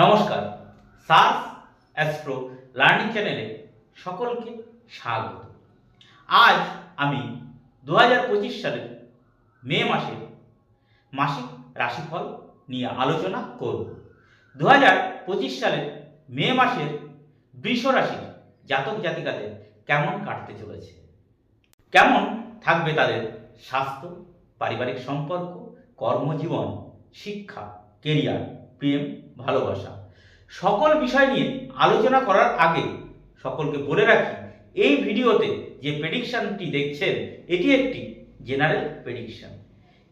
নমস্কার SARS astro learning চ্যানেলে সকলকে স্বাগত। আজ আমি দু হাজার পঁচিশ সালের মে মাসের মাসিক রাশিফল নিয়ে আলোচনা করব। দু হাজার পঁচিশ সালের মে মাসের বৃষ রাশির জাতক জাতিকাদের কেমন কাটতে চলেছে? কেমন থাকবে তাদের স্বাস্থ্য, পারিবারিক সম্পর্ক, কর্মজীবন, শিক্ষা কেরিয়ার প্রেম, ভালোবাসা। সকল বিষয় নিয়ে আলোচনা করার আগে সকলকে বলে রাখি, এই ভিডিওতে যে প্রেডিকশনটি দেখছেন, এটি একটি জেনারেল প্রেডিকশন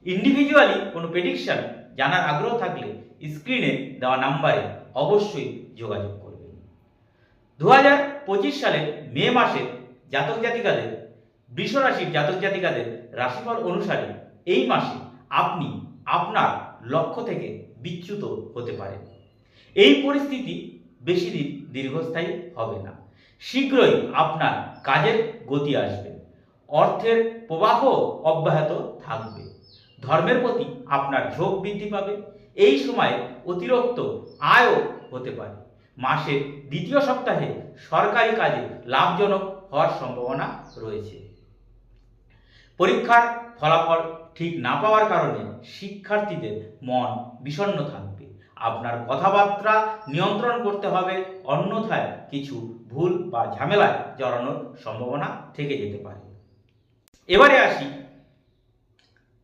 ইন্ডিভিজুয়ালি কোনো প্রেডিকশান জানার আগ্রহ থাকলে স্ক্রিনে দেওয়া নাম্বারে অবশ্যই যোগাযোগ করবেন। দু হাজার পঁচিশ সালের মে মাসে জাতক জাতিকাদের বৃষ রাশির জাতক জাতিকাদের রাশিফল অনুসারে এই মাসে আপনি আপনার লক্ষ্য থেকে বিচ্যুত হতে পারে। এই পরিস্থিতি বেশি দিন দীর্ঘস্থায়ী হবে না। শীঘ্রই আপনার কাজের গতি আসবে। অর্থের প্রবাহ অব্যাহত থাকবে। ধর্মের প্রতি আপনার ঝোঁক বৃদ্ধি পাবে। এই সময়ে অতিরিক্ত আয়ও হতে পারে। মাসের দ্বিতীয় সপ্তাহে সরকারি কাজে লাভজনক হওয়ার সম্ভাবনা রয়েছে। পরীক্ষার ফলাফল ঠিক না পাওয়ার কারণে শিক্ষার্থীদের মন বিষণ্ণ থাকবে। আপনার কথাবার্তা নিয়ন্ত্রণ করতে হবে, অন্যথায় কিছু ভুল বা ঝামেলায় জড়ানোর সম্ভাবনা থেকে যেতে পারে। এবারে আসি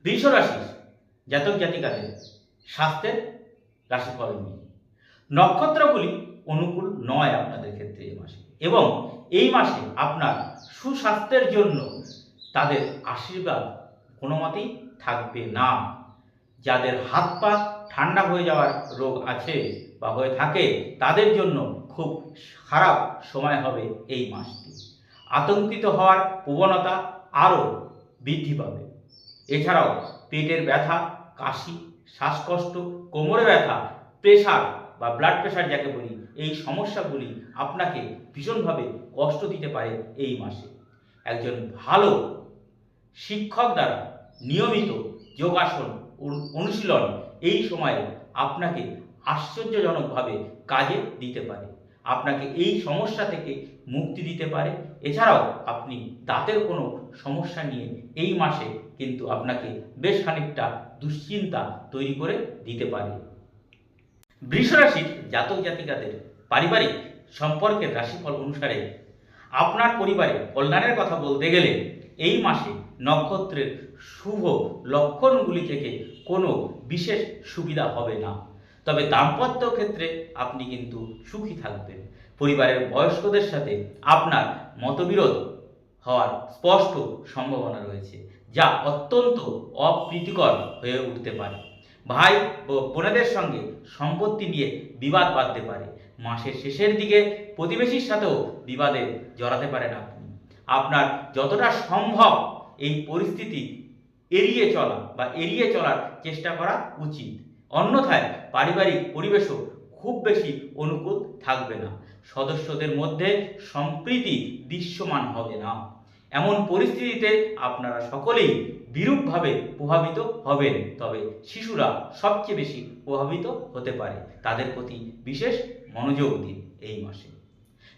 বৃষ রাশির জাতক জাতিকাদের স্বাস্থ্যের রাশিফল নিয়ে। নক্ষত্রগুলি অনুকূল নয় আপনাদের ক্ষেত্রে এই মাসে এবং এই মাসে আপনার সুস্বাস্থ্যের জন্য তাদের আশীর্বাদ কোনো মতেই থাকবে না। যাদের হাত পা ঠান্ডা হয়ে যাওয়ার রোগ আছে বা হয়ে থাকে, তাদের জন্য খুব খারাপ সময় হবে এই মাসটি। আতঙ্কিত হওয়ার প্রবণতা আরও বৃদ্ধি পাবে। এছাড়াও পেটের ব্যথা, কাশি, শ্বাসকষ্ট, কোমরে ব্যথা, প্রেশার বা ব্লাড প্রেশার যাকে বলি, এই সমস্যাগুলি আপনাকে ভীষণভাবে কষ্ট দিতে পারে এই মাসে। একজন ভালো শিক্ষক দ্বারা নিয়মিত যোগাসন অনুশীলন এই সময়ে আপনাকে আশ্চর্যজনকভাবে কাজে দিতে পারে। আপনাকে এই সমস্যা থেকে মুক্তি দিতে পারে। এছাড়াও আপনি দাঁতের কোনো সমস্যা নিয়ে এই মাসে কিন্তু আপনাকে বেশ খানিকটা দুশ্চিন্তা তৈরি করে দিতে পারে। বৃষরাশির জাতক জাতিকাদের পারিবারিক সম্পর্কের রাশিফল অনুসারে আপনার পরিবারে কল্যাণের কথা বলতে গেলে এই মাসে নক্ষত্রের শুভ লক্ষণগুলি থেকে কোনো বিশেষ সুবিধা হবে না। তবে দাম্পত্য ক্ষেত্রে আপনি কিন্তু সুখী থাকবেন। পরিবারের বয়স্কদের সাথে আপনার মতবিরোধ হওয়ার স্পষ্ট সম্ভাবনা রয়েছে, যা অত্যন্ত অপ্রীতিকর হয়ে উঠতে পারে। ভাই ও বোনেদের সঙ্গে সম্পত্তি নিয়ে বিবাদ বাঁধতে পারে। মাসের শেষের দিকে প্রতিবেশীর সাথেও বিবাদে জড়াতে পারেন আপনি। আপনার যতটা সম্ভব এই পরিস্থিতি এড়িয়ে চলা বা এড়িয়ে চলার চেষ্টা করা উচিত। অন্যথায় পারিবারিক পরিবেশও খুব বেশি অনুকূল থাকবে না। সদস্যদের মধ্যে সম্প্রীতি দৃশ্যমান হবে না। এমন পরিস্থিতিতে আপনারা সকলেই বিরূপভাবে প্রভাবিত হবেন, তবে শিশুরা সবচেয়ে বেশি প্রভাবিত হতে পারে। তাদের প্রতি বিশেষ মনোযোগ দিন এই মাসে।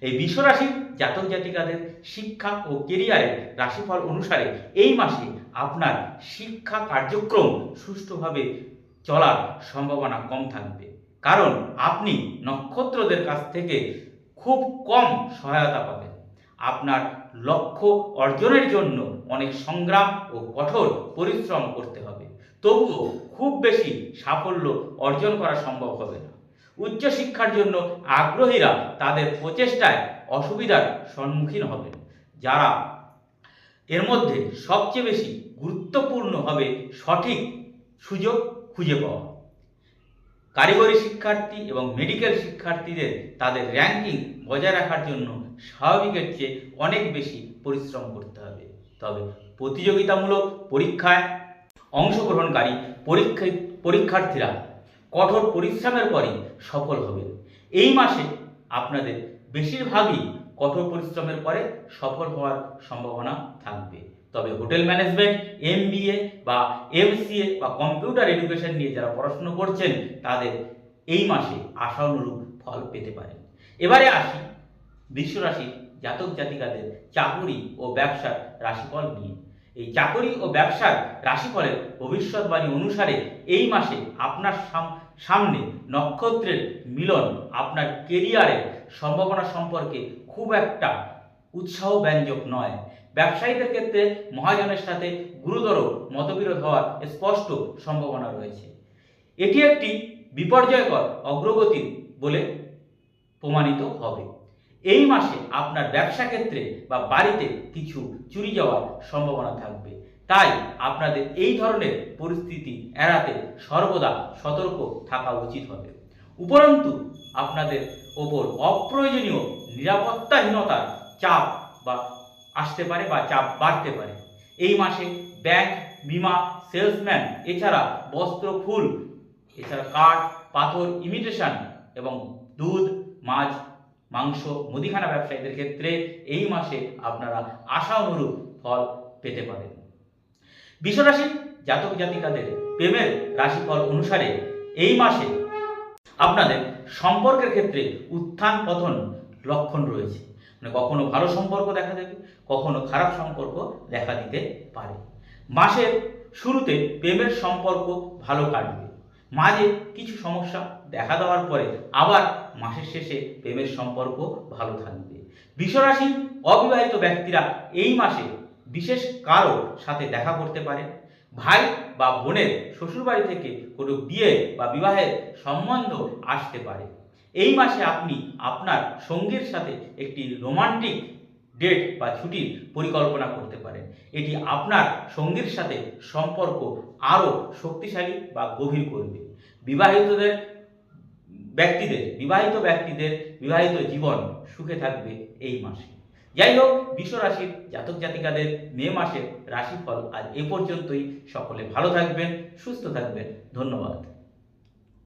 এই বিশ্বরাশির জাতক জাতিকাদের শিক্ষা ও কেরিয়ারের রাশিফল অনুসারে এই মাসে আপনার শিক্ষা কার্যক্রম সুষ্ঠুভাবে চলার সম্ভাবনা কম থাকবে। কারণ আপনি নক্ষত্রদের কাছ থেকে খুব কম সহায়তা পাবেন। আপনার লক্ষ্য অর্জনের জন্য অনেক সংগ্রাম ও কঠোর পরিশ্রম করতে হবে। তবুও খুব বেশি সাফল্য অর্জন করা সম্ভব হবে না। উচ্চশিক্ষার জন্য আগ্রহীরা তাদের প্রচেষ্টায় অসুবিধার সম্মুখীন হবেন যারা এর মধ্যে সবচেয়ে বেশি গুরুত্বপূর্ণ হবে সঠিক সুযোগ খুঁজে পাওয়া। কারিগরি শিক্ষার্থী এবং মেডিকেল শিক্ষার্থীদের তাদের র্যাঙ্কিং বজায় রাখার জন্য স্বাভাবিকের চেয়ে অনেক বেশি পরিশ্রম করতে হবে। তবে প্রতিযোগিতামূলক পরীক্ষায় অংশগ্রহণকারী পরীক্ষা পরীক্ষার্থীরা কঠোর পরিশ্রমের পরই সফল হবেন। এই মাসে আপনাদের বেশিরভাগই কঠোর পরিশ্রমের পরে সফল হওয়ার সম্ভাবনা থাকবে। তবে হোটেল ম্যানেজমেন্ট, এমবিএ বা এমসিএ বা কম্পিউটার এডুকেশন নিয়ে যারা পড়াশুনো করছেন, তাদের এই মাসে আশানুরূপ ফল পেতে পারেন। এবারে আসি বিশ্বরাশির জাতক জাতিকাদের চাকুরি ও ব্যবসার রাশিফল নিয়ে। এই চাকরি ও ব্যবসার রাশিফলের ভবিষ্যৎবাণী অনুসারে এই মাসে আপনার সাম- সামনে নক্ষত্রের মিলন আপনার কেরিয়ারের সম্ভাবনা সম্পর্কে খুব একটা উৎসাহ ব্যঞ্জক নয়। ব্যবসায়ীদের ক্ষেত্রে মহাজনের সাথে গুরুতর মতবিরোধ হওয়ার স্পষ্ট সম্ভাবনা রয়েছে। এটি একটি বিপর্যয়কর অগ্রগতি বলে প্রমাণিত হবে। এই মাসে আপনার ব্যবসা ক্ষেত্রে বা বাড়িতে কিছু চুরি যাওয়ার সম্ভাবনা থাকবে। তাই আপনাদের এই ধরনের পরিস্থিতি এড়াতে সর্বদা সতর্ক থাকা উচিত হবে। উপরন্তু, আপনাদের ওপর অপ্রয়োজনীয় নিরাপত্তাহীনতার চাপ বা আসতে পারে বা চাপ বাড়তে পারে। এই মাসে ব্যাংক, বিমা, সেলসম্যান, এছাড়া বস্ত্র, ফুল, এছাড়া কাঠ, পাথর, ইমিটেশন এবং দুধ, মাছ মাংস, মুদিখানা ব্যবসায়ীদের ক্ষেত্রে এই মাসে আপনারা আশা অনুরূপ ফল পেতে পারেন। বিশ্বরাশি জাতক জাতিকাদের প্রেমের রাশিফল অনুসারে এই মাসে আপনাদের সম্পর্কের ক্ষেত্রে উত্থান পতন লক্ষণ রয়েছে। মানে কখনো ভালো সম্পর্ক দেখা দেবে, কখনো খারাপ সম্পর্ক দেখা দিতে পারে। মাসের শুরুতে প্রেমের সম্পর্ক ভালো কাটবে। মাঝে কিছু সমস্যা দেখা দেওয়ার পরে আবার মাসের শেষে প্রেমের সম্পর্ক ভালো থাকবে। বিশ্বরাশির অবিবাহিত ব্যক্তিরা এই মাসে বিশেষ কারও সাথে দেখা করতে পারে। ভাই বা বোনের শ্বশুরবাড়ি থেকে কোনো বিয়ে বা বিবাহের সম্বন্ধ আসতে পারে। এই মাসে আপনি আপনার সঙ্গীর সাথে একটি রোমান্টিক ডেট বা ছুটির পরিকল্পনা করতে পারেন। এটি আপনার সঙ্গীর সাথে সম্পর্ক আরও শক্তিশালী বা গভীর করবে। বিবাহিতদের ব্যক্তিদের, বিবাহিত ব্যক্তিদের বিবাহিত জীবন সুখে থাকবে এই মাসে। যাই হোক, বিশ্ব রাশির জাতক জাতিকাদের মে মাসের রাশিফল আজ এ পর্যন্তই। সকলে ভালো থাকবেন, সুস্থ থাকবেন। ধন্যবাদ।